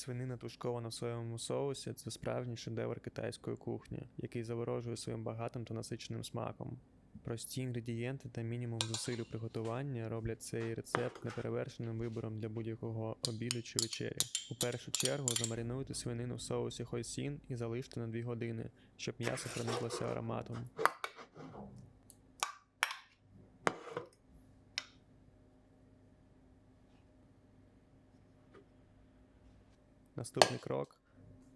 Свинина тушкована в соєвому соусі це справжній шедевр китайської кухні, який заворожує своїм багатим та насиченим смаком. Прості інгредієнти та мінімум зусиль у приготуванні роблять цей рецепт неперевершеним вибором для будь-якого обіду чи вечері. У першу чергу замаринуйте свинину в соусі хойсін і залиште на 2 години, щоб м'ясо прониклося ароматом. Наступний крок.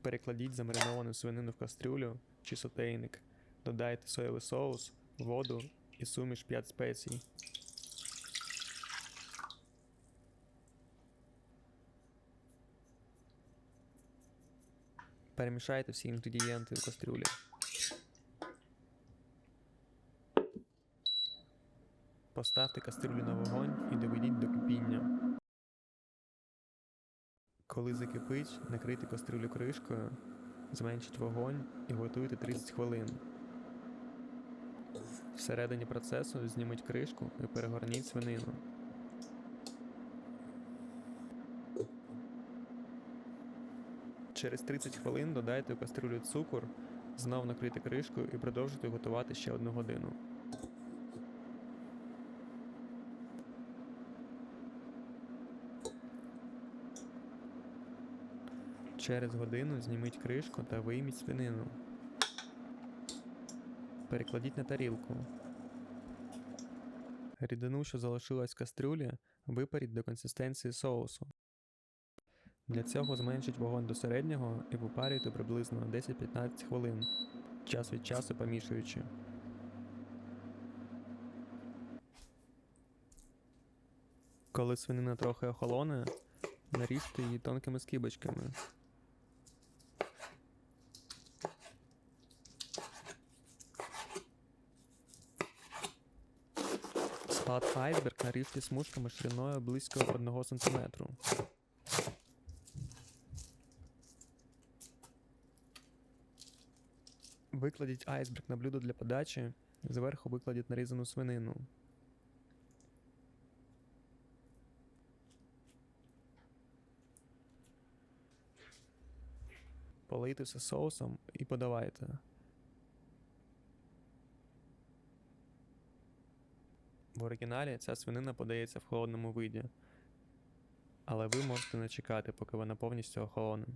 Перекладіть замариновану свинину в кастрюлю чи сотейник. Додайте соєвий соус, воду і суміш 5 спецій. Перемішайте всі інгредієнти в кастрюлі. Поставте кастрюлю на вогонь і доведіть Коли закипить, накрийте кастрюлю кришкою, зменшіть вогонь і готуйте 30 хвилин. Всередині процесу зніміть кришку і перегорніть свинину. Через 30 хвилин додайте в кастрюлю цукор, знов накрийте кришкою і продовжуйте готувати ще одну годину. Через годину зніміть кришку та вийміть свинину. Перекладіть на тарілку. Рідину, що залишилась в кастрюлі, випаріть до консистенції соусу. Для цього зменшіть вогонь до середнього і випарюйте приблизно 10-15 хвилин, час від часу помішуючи. Коли свинина трохи охолоне, наріжте її тонкими скибочками. Салат айсберг наріжте смужками шириною близько 1 см. Викладіть айсберг на блюдо для подачі, зверху викладіть нарізану свинину. Полийте все соусом і подавайте. В оригіналі ця свинина подається в холодному виді, але ви можете не чекати, поки вона повністю охолоне.